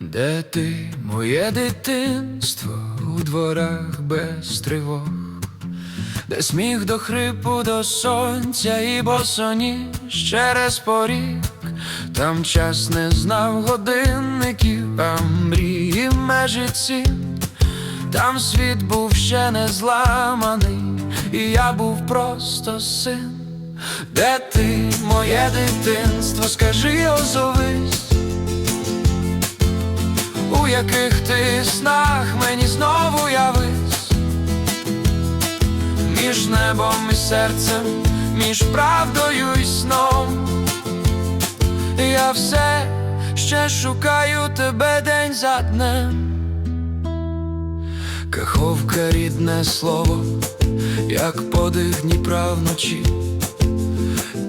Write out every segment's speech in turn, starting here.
Де ти, моє дитинство, у дворах без тривог, де сміх до хрипу, до сонця і босоніж через поріг, там час не знав годинників, а мрії межі цін, там світ був ще не зламаний, і я був просто син. Де ти, моє дитинство, скажи, озовись яких ти снах мені знову явись між небом і серцем, між правдою і сном. Я все ще шукаю тебе день за днем. Каховка рідне слово, як подих Дніпра вночі.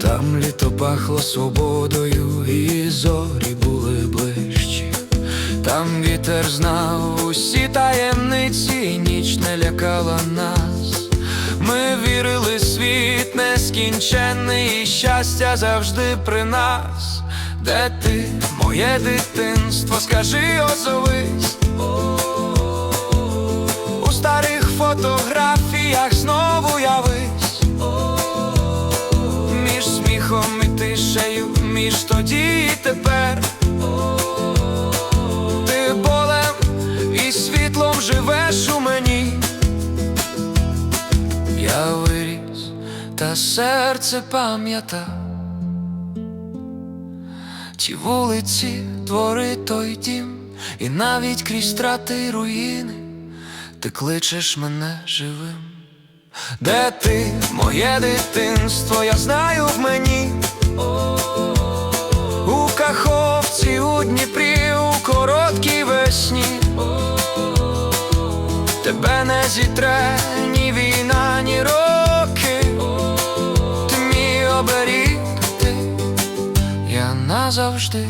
Там літо пахло свободою, і зорі були ближчі. Там вітер знав усі таємниці, ніч не лякала нас. Ми вірили, світ нескінченний, щастя завжди при нас. Де ти, моє дитинство, скажи, озовись. У старих фотографіях знову явись між сміхом і тишею, між тоді і тепер. Та серце пам'ята. Ті вулиці, двори, той дім, і навіть крізь страти руїни, ти кличеш мене живим. Де ти, моє дитинство, я знаю в мені. У Каховці, у Дніпрі, у короткій весні. Тебе не зітре ні війна, ні роки. Назавжди.